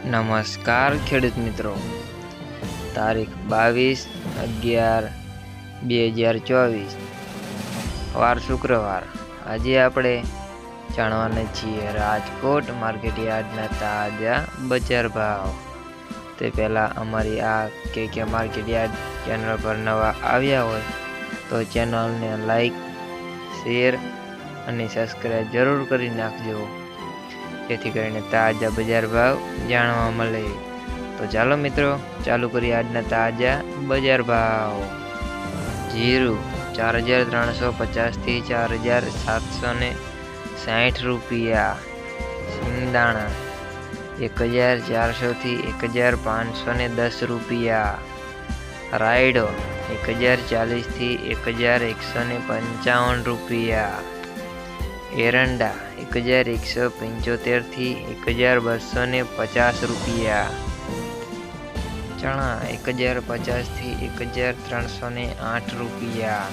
નમસ્કાર ખેડૂત મિત્રો. તારીખ બાવીસ અગિયાર બે હજાર ચોવીસ. વાર શુક્રવાર. આજે આપણે જાણવાના છીએ રાજકોટ માર્કેટ યાર્ડના તાજા બજાર ભાવ. તે પહેલાં અમારી આ કે કે માર્કેટ યાર્ડ ચેનલ પર નવા આવ્યા હોય તો ચેનલને લાઈક, શેર અને સબસ્ક્રાઈબ જરૂર કરી નાખજો. જેથી કરીને તાજા બજાર ભાવ જાણવા મળે. તો ચાલો મિત્રો, ચાલુ કરીએ આજના તાજા બજાર ભાવ. જીરું ચાર હજાર ત્રણસો પચાસથી ચાર હજાર સાતસો ને સાઠ રૂપિયા. સિંગદાણા એક હજાર ચારસોથી એક હજાર પાંચસો ને દસ રૂપિયા. રાયડો એક હજાર ચાલીસથી એક હજાર એકસો ને પંચાવન રૂપિયા. એરંડા એક હજાર એકસો પંચોતેરથી એક હજાર બસો ને પચાસ રૂપિયા. ચણા એક હજાર પચાસથી એક હજાર ત્રણસો ને આઠ રૂપિયા.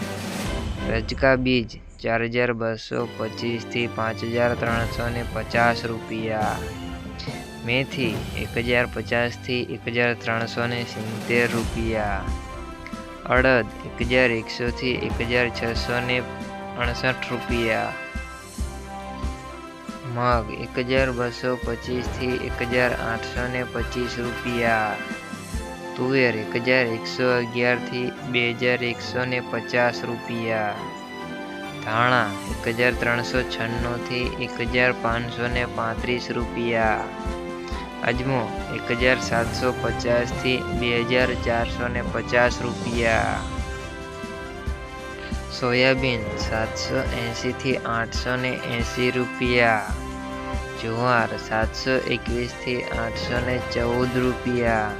રજકા બીજ ચાર હજાર બસો પચીસથી પાંચ હજાર ત્રણસો ને પચાસ રૂપિયા. મેથી એક હજાર પચાસથી એક હજાર ત્રણસો ને સિત્તેર રૂપિયા. અડદ એક હજાર એકસોથી એક હજાર છસો ને અડસઠ રૂપિયા. મગ એક હજાર બસો પચીસથી એક હજાર આઠસો ને પચીસ રૂપિયા. તુવેર એક હજાર એકસો અગિયારથી બે હજાર એકસો ને પચાસ રૂપિયા. ધાણા એક હજાર ત્રણસો છન્નુંથી એક હજાર પાંચસો ને પાંત્રીસ રૂપિયા. અજમો એક હજાર સાતસો પચાસથી બે હજાર ચારસો ને પચાસ રૂપિયા. સોયાબીન સાતસો એંશીથી આઠસો ને એંશી રૂપિયા. જુવાર સાતસો એકવીસથી આઠસો ને ચૌદ રૂપિયા.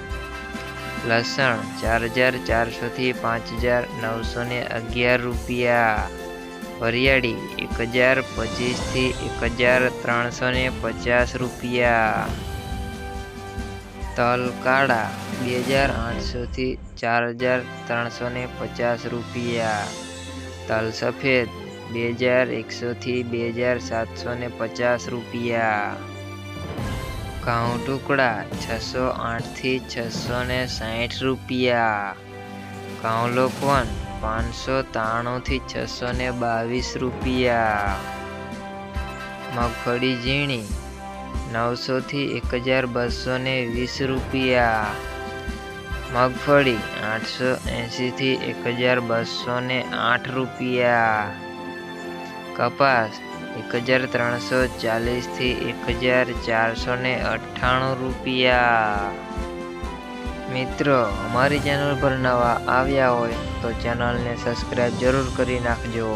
લસણ ચાર હજાર ચારસોથી પાંચ હજાર નવસો ને અગિયાર રૂપિયા. વરિયાળી એક હજાર પચીસથી એક હજાર ત્રણસો ને પચાસ રૂપિયા. તલ કાળા બે હજાર આઠસોથી ચાર હજાર ત્રણસો ને પચાસ રૂપિયા. તલ સફેદ, બે હજાર એકસોથી બે હજાર સાતસો ને પચાસ રૂપિયા. ઘઉં ટુકડા, છસો આઠથી છસો ને સાઠ રૂપિયા. ઘઉં લોકવન, પાંચસો ત્રાણુંથી છસો ને બાવીસ રૂપિયા. મગફળી ઝીણી નવસોથી એક હજાર બસો ને વીસ રૂપિયા. મગફળી આઠસો એંશીથી એક હજાર બસો ને આઠ રૂપિયા. કપાસ એક હજાર ત્રણસો ચાલીસથી એક હજાર ચારસો ને અઠ્ઠાણું રૂપિયા. મિત્રો, અમારી ચેનલ પર નવા આવ્યા હોય તો ચેનલને સબસ્ક્રાઈબ જરૂર કરી નાખજો.